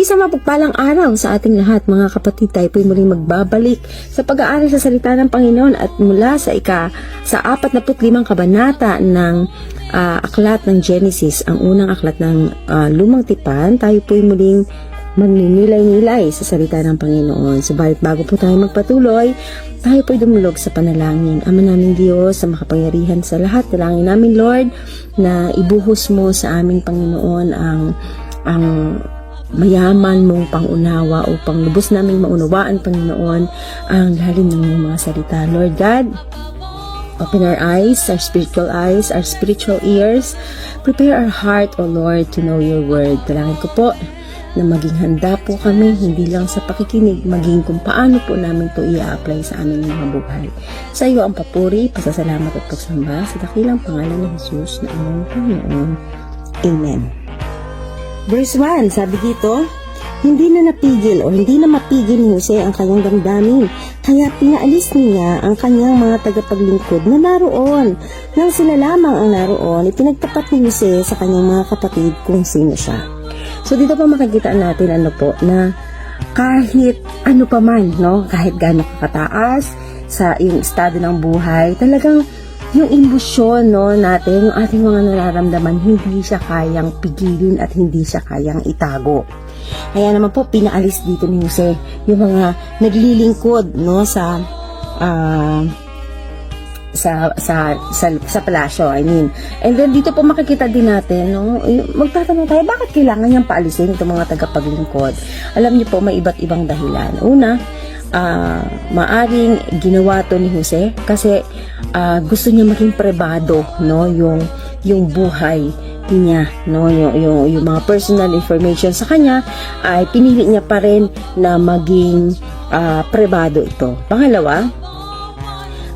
Isang mapagpalang araw sa ating lahat mga kapatid tayo po'y muling magbabalik sa pag-aaral sa salita ng Panginoon at mula sa ika sa 45 kabanata ng ah, aklat ng Genesis, ang unang aklat ng ah, lumang tipan, tayo po'y muling magninilay-nilay sa salita ng Panginoon. Subalit bago po tayo magpatuloy, tayo po'y dumulog sa panalangin. Ama naming Diyos, sa makapangyarihan sa lahat, dalangin namin Lord, na ibuhos mo sa aming Panginoon ang ang mayaman mong pangunawa upang lubos naming maunawaan, Panginoon, ang lalim ng iyong mga salita. Lord God, Open our eyes, our spiritual eyes, our spiritual ears. Prepare our heart, O Lord, to know your word. Dalangin ko po na maging handa po kami, hindi lang sa pakikinig, maging kung paano po namin to i-apply sa aming mga buhay. Sa iyo ang papuri, pasasalamat at pagsamba sa dakilang pangalan ni Jesus na aming Panginoon. Amen. Verse 1, sabi dito, hindi na napigil o hindi na mapigil ni Jose ang kanyang damdamin. Kaya pinaalis niya ang kanyang mga tagapaglingkod na naroon. Nang sila lamang ang naroon, ipinagtapat ni Jose sa kanyang mga kapatid kung sino siya. So dito pa makikita natin ano po na kahit ano pa man, no? kahit gaano kakataas sa yung estado ng buhay, talagang yung emosyon no, natin, yung ating mga nararamdaman, hindi siya kayang pigilin at hindi siya kayang itago. Kaya naman po, pinaalis dito ni Jose yung mga naglilingkod no, sa ah, sa sa sa sa palasyo I mean. And then dito po makikita din natin no magtatanong tayo bakit kailangan niyang paalisin itong mga tagapaglingkod? Alam niyo po may iba't ibang dahilan. Una ah maaring ginawa to ni Jose kasi ah, gusto niya maging privado no yung yung buhay niya no yung, yung yung mga personal information sa kanya ay pinili niya pa rin na maging ah, privado ito. Pangalawa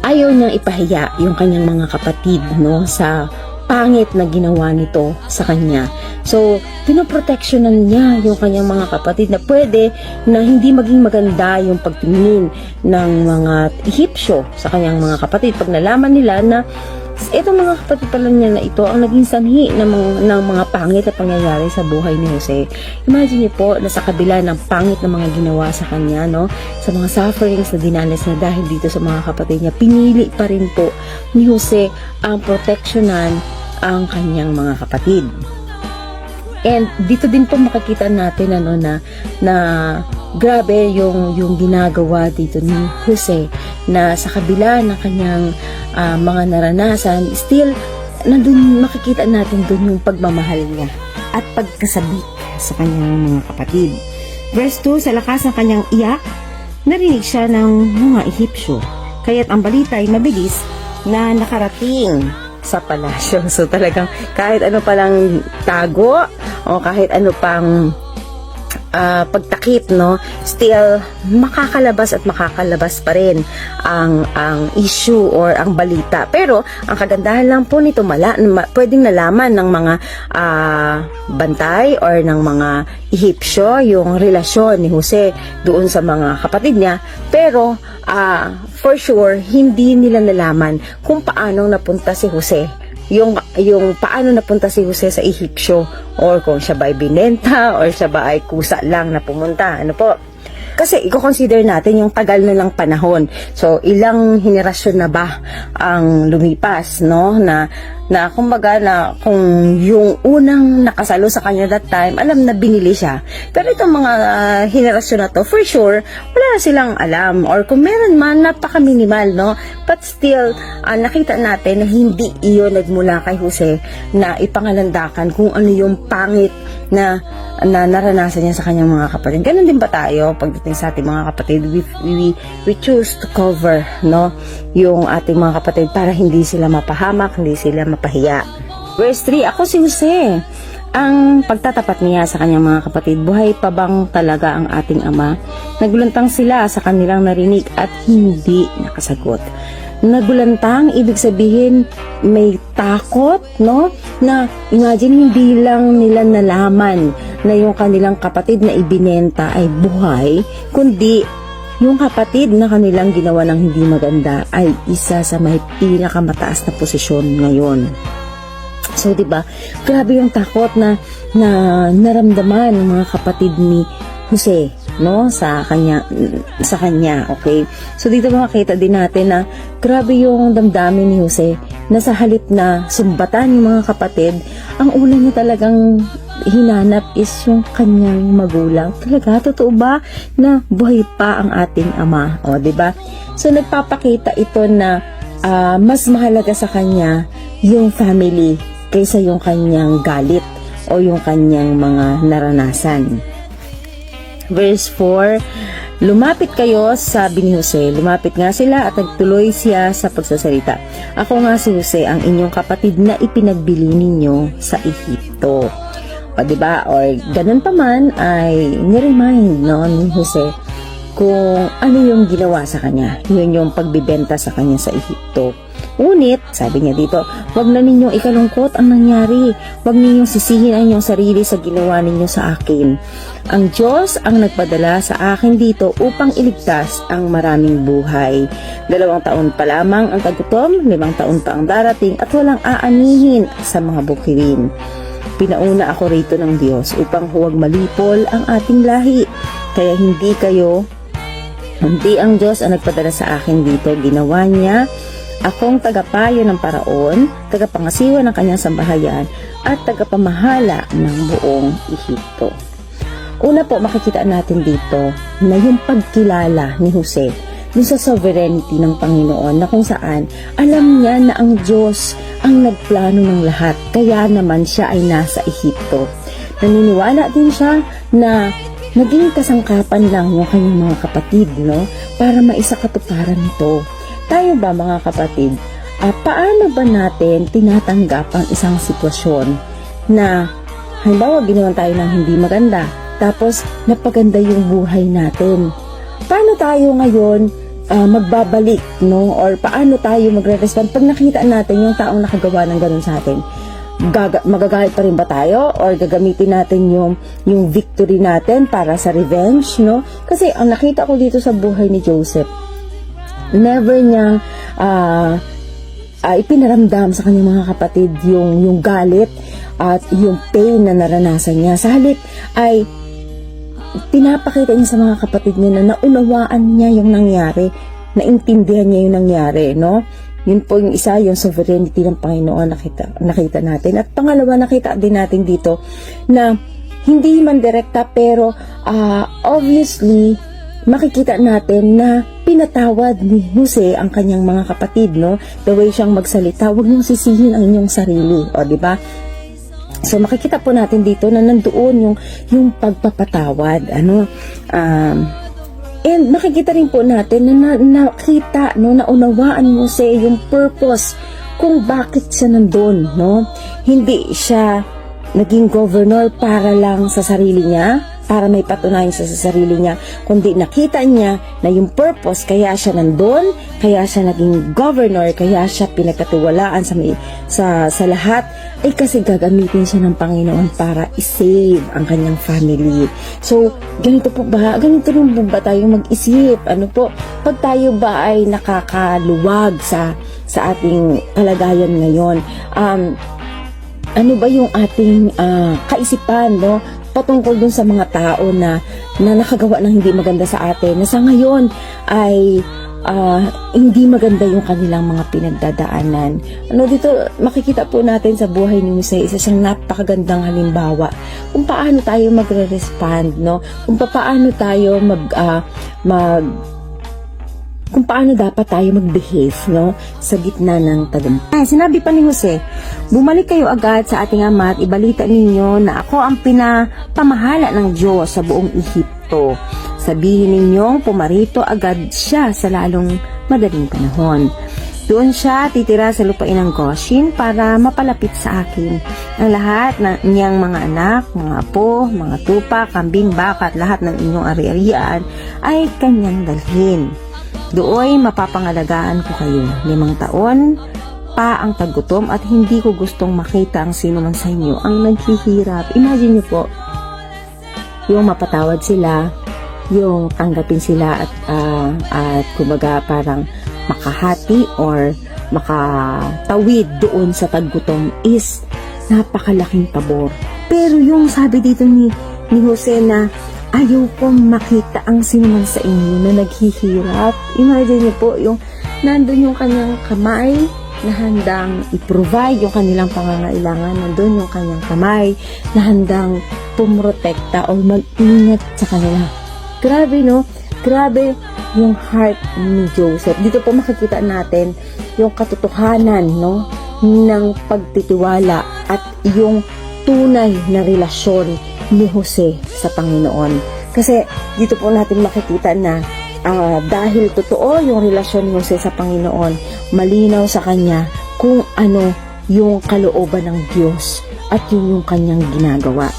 ayaw niyang ipahiya yung kanyang mga kapatid no sa pangit na ginawa nito sa kanya. So, pinoproteksyonan niya yung kanyang mga kapatid na pwede na hindi maging maganda yung pagtingin ng mga Ehipsyo sa kanyang mga kapatid. Pag nalaman nila na itong mga kapatid pala niya na ito ang naging sanhi ng mga, ng mga pangit na pangyayari sa buhay ni Jose. Imagine niyo po na sa kabila ng pangit na mga ginawa sa kanya, no, sa mga sufferings na dinanas na dahil dito sa mga kapatid niya, pinili pa rin po ni Jose ang proteksyonan ang kanyang mga kapatid. And dito din po makikita natin ano na na grabe yung yung ginagawa dito ni Jose na sa kabila ng kanyang ah, mga naranasan still nandun makikita natin dun yung pagmamahal niya at pagkasabik sa kanyang mga kapatid. Verse 2, sa lakas ng kanyang iyak, narinig siya ng mga Ehipsyo. Kaya't ang balita ay mabilis na nakarating sa palasyo. So talagang kahit ano palang tago o kahit ano pang ah, pagtakip no still makakalabas at makakalabas pa rin ang ang issue or ang balita. Pero ang kagandahan lang po nito mala, ma, pwedeng nalaman ng mga ah, bantay or ng mga Ehipsyo yung relasyon ni Jose doon sa mga kapatid niya. Pero ah, for sure hindi nila nalaman kung paano napunta si Jose yung yung paano napunta si Jose sa Ehipsyo or kung siya ba ay binenta or siya ba ay kusa lang na pumunta ano po kasi i-consider natin yung tagal na lang panahon. So, ilang henerasyon na ba ang lumipas, no? Na, na kumbaga na kung yung unang nakasalo sa kanya that time, alam na binili siya. Pero itong mga ah, henerasyon na to, for sure, wala na silang alam. Or kung meron man, napaka-minimal, no? But still, ah, nakita natin na hindi iyon nagmula kay Jose na ipangalandakan kung ano yung pangit na na naranasan niya sa kanyang mga kapatid. Ganon din ba tayo pagdating sa ating mga kapatid? We, we, we choose to cover no yung ating mga kapatid para hindi sila mapahamak, hindi sila mapahiya. Verse 3, ako si Jose. Ang pagtatapat niya sa kanyang mga kapatid, buhay pa bang talaga ang ating ama? Nagulantang sila sa kanilang narinig at hindi nakasagot nagulantang, ibig sabihin may takot, no? Na imagine hindi lang nila nalaman na yung kanilang kapatid na ibinenta ay buhay, kundi yung kapatid na kanilang ginawa ng hindi maganda ay isa sa may pinakamataas na posisyon ngayon. So, 'di ba? Grabe yung takot na na naramdaman ng mga kapatid ni Jose, no? Sa kanya sa kanya, okay? So dito makita din natin na grabe yung damdamin ni Jose na sa halip na sumbatan yung mga kapatid, ang una niya talagang hinanap is yung kanyang magulang. Talaga, totoo ba na buhay pa ang ating ama? O, 'di ba? So nagpapakita ito na ah, mas mahalaga sa kanya yung family kaysa yung kanyang galit o yung kanyang mga naranasan. Verse 4, Lumapit kayo, sabi ni Jose. Lumapit nga sila at nagtuloy siya sa pagsasalita. Ako nga si Jose, ang inyong kapatid na ipinagbili ninyo sa Ehipto. O, diba? Or, ganun pa man, ay niremind no, ni Jose kung ano yung ginawa sa kanya. Yun yung pagbibenta sa kanya sa Ehipto. Ngunit, sabi niya dito, wag na ninyong ikalungkot ang nangyari. Wag ninyong sisihin ang inyong sarili sa ginawa ninyo sa akin. Ang Diyos ang nagpadala sa akin dito upang iligtas ang maraming buhay. Dalawang taon pa lamang ang tagutom, limang taon pa ang darating at walang aanihin sa mga bukirin. Pinauna ako rito ng Diyos upang huwag malipol ang ating lahi. Kaya hindi kayo hindi ang Diyos ang nagpadala sa akin dito. Ginawa niya akong tagapayo ng paraon, tagapangasiwa ng kanyang sambahayan, at tagapamahala ng buong Ehipto. Una po, makikita natin dito na yung pagkilala ni Jose dun sa sovereignty ng Panginoon na kung saan alam niya na ang Diyos ang nagplano ng lahat kaya naman siya ay nasa Ehipto. Naniniwala din siya na naging kasangkapan lang yung kanyang mga kapatid no para maisakatuparan nito. Tayo ba mga kapatid, ah, paano ba natin tinatanggap ang isang sitwasyon na halimbawa ginawan tayo ng hindi maganda tapos napaganda yung buhay natin. Paano tayo ngayon ah, magbabalik no? Or paano tayo magre-respond pag nakita natin yung taong nakagawa ng ganun sa atin? Gaga- magagalit pa rin ba tayo? Or gagamitin natin yung yung victory natin para sa revenge no? Kasi ang nakita ko dito sa buhay ni Joseph never niyang ah ah, ipinaramdam sa kanyang mga kapatid yung yung galit at yung pain na naranasan niya. Sa halip ay pinapakita niya sa mga kapatid niya na naunawaan niya yung nangyari naintindihan niya yung nangyari no yun po yung isa, yung sovereignty ng Panginoon nakita, nakita natin. At pangalawa, nakita din natin dito na hindi man direkta pero ah, obviously makikita natin na pinatawad ni Jose ang kanyang mga kapatid, no? The way siyang magsalita, huwag niyong sisihin ang inyong sarili, o di ba? So makikita po natin dito na nandoon yung yung pagpapatawad, ano? Um, And makikita rin po natin na, na nakita, no, naunawaan mo sa yung purpose kung bakit siya nandun, no? Hindi siya naging governor para lang sa sarili niya, para may patunayan siya sa sarili niya, kundi nakita niya na yung purpose, kaya siya nandun, kaya siya naging governor, kaya siya pinagkatiwalaan sa, may, sa, sa lahat, ay kasi gagamitin siya ng Panginoon para i-save ang kanyang family. So, ganito po ba? Ganito rin po ba tayo mag-isip? Ano po? Pag tayo ba ay nakakaluwag sa sa ating kalagayan ngayon, um, ano ba yung ating ah, kaisipan, no? Patungkol dun sa mga tao na, na nakagawa ng hindi maganda sa atin, na sa ngayon ay ah, hindi maganda yung kanilang mga pinagdadaanan. Ano dito, makikita po natin sa buhay ni Jose, isa siyang napakagandang halimbawa kung paano tayo magre-respond, no? Kung paano tayo mag, ah, mag kung paano dapat tayo mag-behave no, sa gitna ng tagumpay. Sinabi pa ni Jose, bumalik kayo agad sa ating ama at ibalita ninyo na ako ang pinapamahala ng Diyos sa buong Ehipto. Sabihin ninyong pumarito agad siya sa lalong madaling panahon. Doon siya titira sa lupain ng Goshen para mapalapit sa akin. Ang lahat ng niyang mga anak, mga apo, mga tupa, kambing, baka at lahat ng inyong ari-arian ay kanyang dalhin. Dooy mapapangalagaan ko kayo. Limang taon pa ang tagutom at hindi ko gustong makita ang sino man sa inyo ang naghihirap. Imagine niyo po, yung mapatawad sila, yung tanggapin sila at ah, at kumbaga parang makahati or makatawid doon sa tagutom is napakalaking pabor. Pero yung sabi dito ni, ni Jose na ayaw pong makita ang sinuman sa inyo na naghihirap. Imagine niyo po yung nandun yung kanyang kamay na handang i-provide yung kanilang pangangailangan. Nandun yung kanyang kamay na handang pumrotekta o mag-ingat sa kanila. Grabe, no? Grabe yung heart ni Joseph. Dito po makikita natin yung katotohanan, no? ng pagtitiwala at yung tunay na relasyon ni Jose sa Panginoon. Kasi dito po natin makikita na ah, dahil totoo yung relasyon ni Jose sa Panginoon, malinaw sa kanya kung ano yung kalooban ng Diyos at yun yung kanyang ginagawa.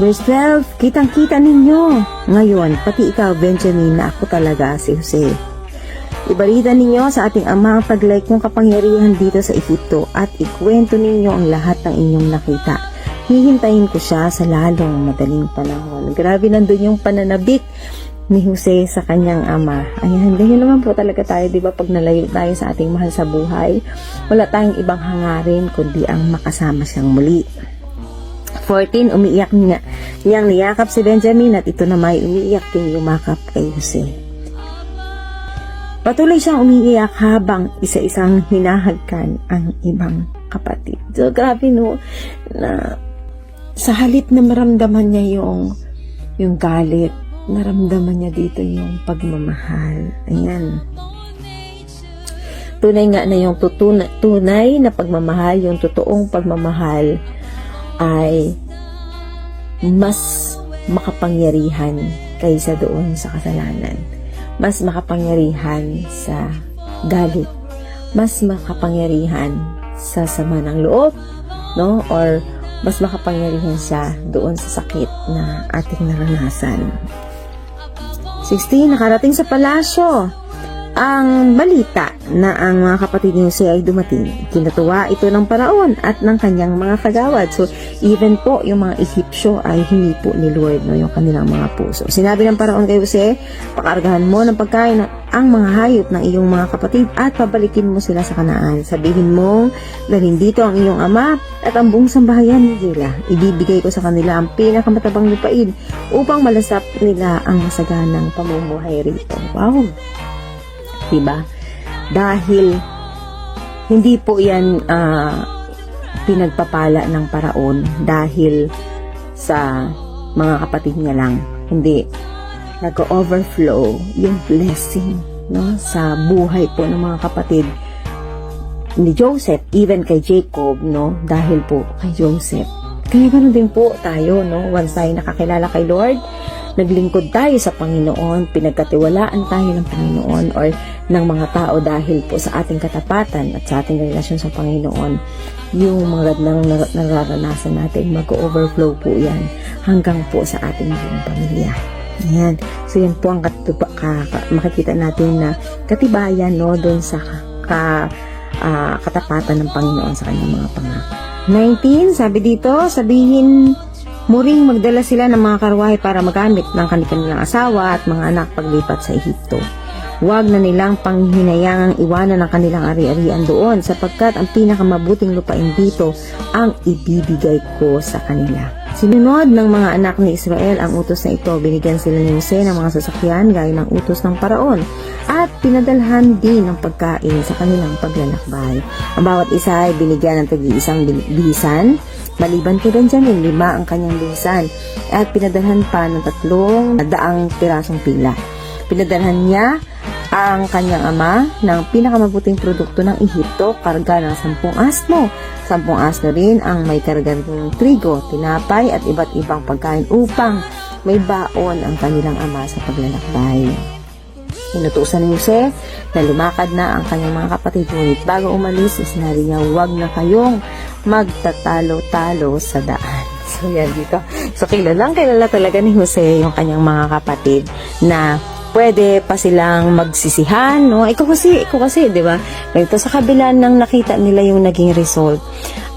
Verse 12, kitang-kita ninyo. Ngayon, pati ikaw, Benjamin, na ako talaga si Jose. Ibalita ninyo sa ating ama ang taglay kong kapangyarihan dito sa Ehipto at ikwento ninyo ang lahat ng inyong nakita. Hihintayin ko siya sa lalong madaling panahon. Grabe nandun yung pananabik ni Jose sa kanyang ama. Ayan, ganyan naman po talaga tayo, di ba? Pag nalayo tayo sa ating mahal sa buhay, wala tayong ibang hangarin kundi ang makasama siyang muli. 14, umiiyak niya. Niyang niyakap si Benjamin at ito na may umiiyak din yumakap kay Jose. Patuloy siyang umiiyak habang isa-isang hinahagkan ang ibang kapatid. So, grabe no, na sa halip na maramdaman niya yung, yung galit, naramdaman niya dito yung pagmamahal. Ayan. Tunay nga na yung tutuna, tunay na pagmamahal, yung totoong pagmamahal ay mas makapangyarihan kaysa doon sa kasalanan mas makapangyarihan sa galit, mas makapangyarihan sa sama ng loob, no? Or mas makapangyarihan siya doon sa sakit na ating naranasan. 16. Nakarating sa palasyo ang balita na ang mga kapatid ni Jose ay dumating. Kinatuwa ito ng paraon at ng kanyang mga kagawad. So, even po yung mga Ehipsyo ay hinipo ni Lord no, yung kanilang mga puso. Sinabi ng paraon kay Jose, pakargahan mo ng pagkain ang mga hayop ng iyong mga kapatid at pabalikin mo sila sa kanaan. Sabihin mo, dalhin dito ang iyong ama at ang buong sambahayan ni Gila. Ibibigay ko sa kanila ang pinakamatabang lupain upang malasap nila ang masaganang pamumuhay rito. Wow! diba? Dahil hindi po yan ah, pinagpapala ng paraon dahil sa mga kapatid niya lang. Hindi. Nag-overflow yung blessing no, sa buhay po ng mga kapatid ni Joseph, even kay Jacob, no, dahil po kay Joseph. Kaya ganoon din po tayo, no, once tayo nakakilala kay Lord, naglingkod tayo sa Panginoon, pinagkatiwalaan tayo ng Panginoon or ng mga tao dahil po sa ating katapatan at sa ating relasyon sa Panginoon, yung mga nang nararanasan natin, mag-overflow po yan hanggang po sa ating buong pamilya. Ayan. So, yan po ang katuba, ka, ka, makikita natin na katibayan no, doon sa ka, ah, katapatan ng Panginoon sa kanyang mga pangako. 19, sabi dito, sabihin Muring magdala sila ng mga karwahe para magamit ng kanilang asawa at mga anak paglipat sa Ehipto. Huwag na nilang panghinayangang iwanan ang kanilang ari-arian doon sapagkat ang pinakamabuting lupain dito ang ibibigay ko sa kanila. Sinunod ng mga anak ni Israel ang utos na ito. Binigyan sila ni Jose ng mga sasakyan gaya ng utos ng paraon at pinadalhan din ng pagkain sa kanilang paglalakbay. Ang bawat isa ay binigyan ng tagi-isang bihisan Maliban kay Benjamin, lima ang kanyang bihisan at pinadalhan pa ng tatlong daang pirasong pila. Pinadalhan niya ang kanyang ama ng pinakamabuting produkto ng Ehipto, karga ng sampung asno. Sampung asno rin ang may karga ng trigo, tinapay at iba't ibang pagkain upang may baon ang kanilang ama sa paglalakbay. Inutusan ni Jose na lumakad na ang kanyang mga kapatid. Ngunit bago umalis, sinabi niya, huwag na kayong magtatalo-talo sa daan. So, yan dito. So, kilalang kilala talaga ni Jose yung kanyang mga kapatid na pwede pa silang magsisihan, no? Ikaw kasi, ikaw kasi, di ba? Ganito, sa kabila ng nakita nila yung naging result,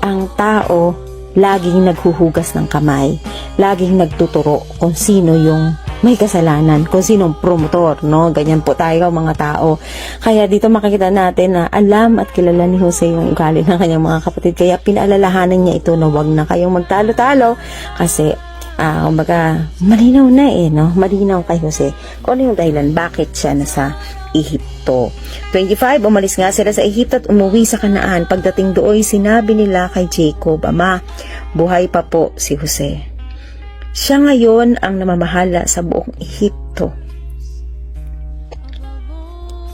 ang tao laging naghuhugas ng kamay, laging nagtuturo kung sino yung may kasalanan kung sinong promotor, no? Ganyan po tayo mga tao. Kaya dito makikita natin na alam at kilala ni Jose yung ugali ng kanyang mga kapatid. Kaya pinaalalahanan niya ito na wag na kayong magtalo-talo kasi ah kumbaga, malinaw na eh, no? Malinaw kay Jose kung ano yung dahilan bakit siya nasa Ehipto. 25, umalis nga sila sa Ehipto at umuwi sa Kanaan. Pagdating doon, sinabi nila kay Jacob, Ama, buhay pa po si Jose. Siya ngayon ang namamahala sa buong Ehipto.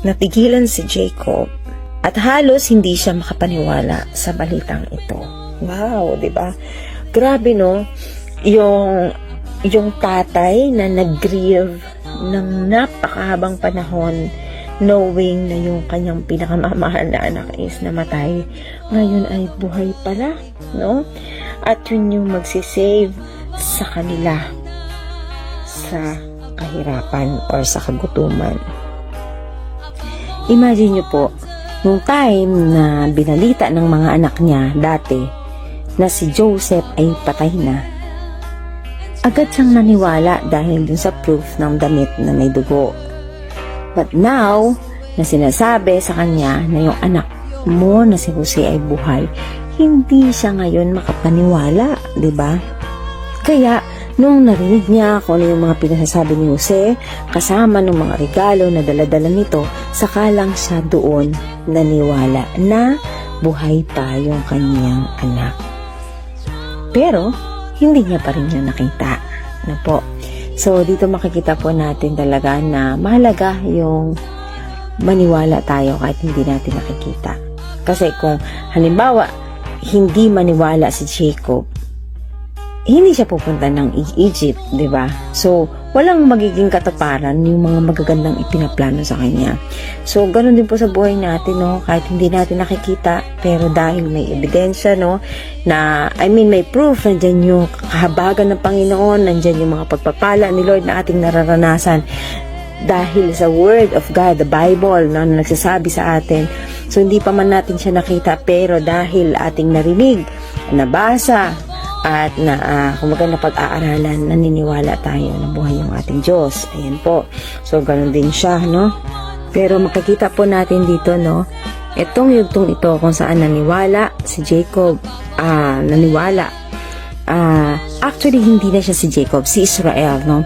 Natigilan si Jacob at halos hindi siya makapaniwala sa balitang ito. Wow, 'di ba? Grabe no, yung yung tatay na nag-grieve ng napakahabang panahon knowing na yung kanyang pinakamamahal na anak is namatay ngayon ay buhay pala no? At yun yung magsisave sa kanila sa kahirapan or sa kagutuman. Imagine nyo po nung time na binalita ng mga anak niya dati na si Joseph ay patay na agad siyang naniwala dahil dun sa proof ng damit na may dugo. But now, na sinasabi sa kanya na yung anak mo na si Jose ay buhay, hindi siya ngayon makapaniwala, di ba? Kaya, nung narinig niya kung ano yung mga pinasasabi ni Jose, kasama ng mga regalo na daladala nito, saka lang siya doon naniwala na buhay pa yung kanyang anak. Pero, hindi niya pa rin yun nakita. Ano po? So, dito makikita po natin talaga na mahalaga yung maniwala tayo kahit hindi natin nakikita. Kasi kung halimbawa, hindi maniwala si Jacob, hindi siya pupunta ng E- Egypt, di ba? So, walang magiging kataparan yung mga magagandang ipinaplano sa kanya. So, ganun din po sa buhay natin, no? Kahit hindi natin nakikita, pero dahil may ebidensya, no? Na, I mean, may proof, nandyan yung kahabagan ng Panginoon, nandyan yung mga pagpapala ni Lord na ating nararanasan dahil sa Word of God, the Bible, no, na nagsasabi sa atin. So, hindi pa man natin siya nakita, pero dahil ating narinig, nabasa, at na, uh, kumaga na pag-aaralan, naniniwala tayo na buhay yung ating Diyos. Ayan po. So, ganun din siya, no? Pero makikita po natin dito, no? Itong yugtong ito kung saan naniwala si Jacob, ah, naniwala. Ah, actually, hindi na siya si Jacob, si Israel, no?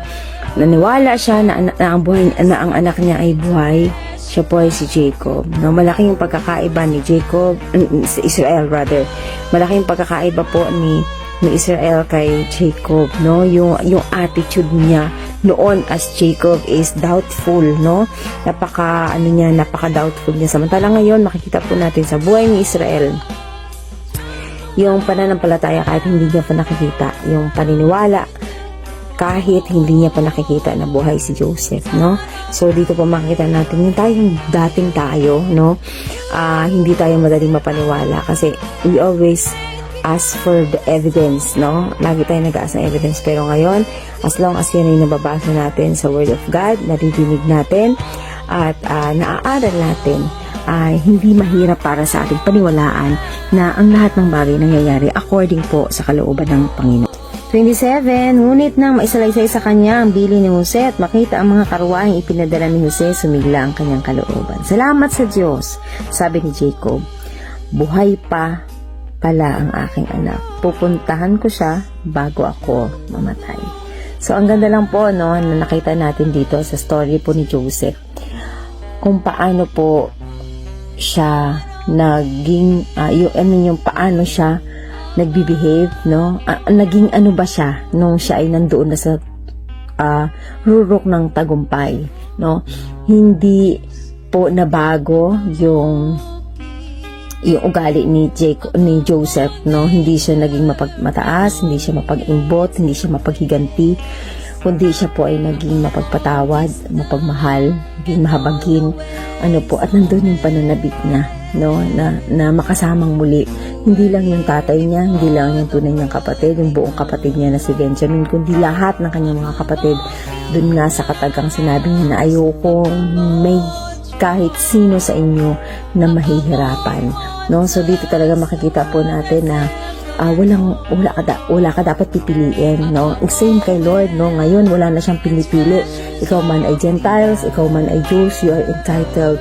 Naniwala siya na, na, na ang buhay, na ang anak niya ay buhay. Siya po ay si Jacob. No, malaki yung pagkakaiba ni Jacob, mm, si Israel rather. Malaki yung pagkakaiba po ni ni Israel kay Jacob, no? Yung yung attitude niya noon as Jacob is doubtful, no? Napaka ano niya, napaka doubtful niya. Samantala ngayon makikita po natin sa buhay ni Israel yung pananampalataya kahit hindi niya pa nakikita, yung paniniwala kahit hindi niya pa nakikita na buhay si Joseph, no? So, dito po makikita natin yung tayong dating tayo, no? Ah, hindi tayo madaling mapaniwala kasi we always ask for the evidence, no? Lagi tayo nag-ask ng evidence. Pero ngayon, as long as yun ay nababasa natin sa Word of God, naririnig natin, at ah, naaaral natin, ay hindi mahirap para sa ating paniwalaan na ang lahat ng bagay nangyayari according po sa kalooban ng Panginoon. 27. Ngunit nang maisalaysay sa kanya ang bili ni Jose at makita ang mga karuwahing ipinadala ni Jose, sumigla ang kanyang kalooban. Salamat sa Diyos, sabi ni Jacob. Buhay pa pala ang aking anak. Pupuntahan ko siya bago ako mamatay. So, ang ganda lang po, no, na nakita natin dito sa story po ni Joseph. Kung paano po siya naging, uh, yung, I mean, yung paano siya nagbibehave, no? Ah, naging ano ba siya nung siya ay nandoon na sa ah, rurok ng tagumpay, no? Hindi po nabago yung yung ugali ni Jake, ni Joseph, no? Hindi siya naging mapagmataas, hindi siya mapag-imbot, hindi siya mapaghiganti, kundi siya po ay naging mapagpatawad, mapagmahal, naging mahabagin, ano po, at nandun yung pananabik na, no, na, na makasamang muli. Hindi lang yung tatay niya, hindi lang yung tunay niyang kapatid, yung buong kapatid niya na si Benjamin, kundi lahat ng kanyang mga kapatid, dun nga sa katagang sinabi niya na ayoko may kahit sino sa inyo na mahihirapan. No? So dito talaga makikita po natin na ah, walang wala ka, da- wala ka dapat pipiliin no? Same kay Lord no? Ngayon wala na siyang pinipili. Ikaw man ay Gentiles ikaw man ay Jews you are entitled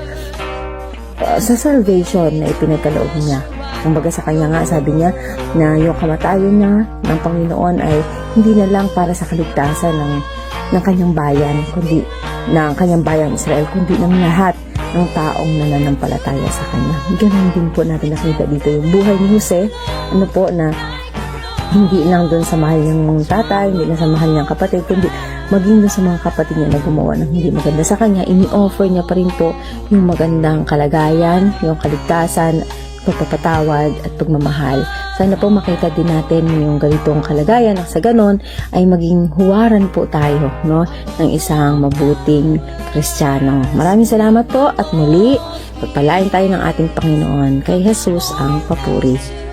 uh, sa salvation na ipinagkaloob niya. Kumbaga sa kanya nga sabi niya na yung kamatayan niya ng Panginoon ay hindi na lang para sa kaligtasan ng ng kanyang bayan kundi ng kanyang bayan Israel kundi ng lahat ng taong nananampalataya sa kanya. Ganun din po natin nakita dito yung buhay ni Jose ano po na hindi lang doon sa mahal niyang tatay, hindi lang sa mahal niyang kapatid, kundi maging doon sa mga kapatid niya na gumawa ng hindi maganda sa kanya, ini-offer niya pa rin po yung magandang kalagayan, yung kaligtasan, pagpapatawad at pagmamahal. Sana po makita din natin yung ganitong kalagayan at sa ganon ay maging huwaran po tayo no, ng isang mabuting kristyano. Maraming salamat po at muli pagpalain tayo ng ating Panginoon kay Jesus ang papuri.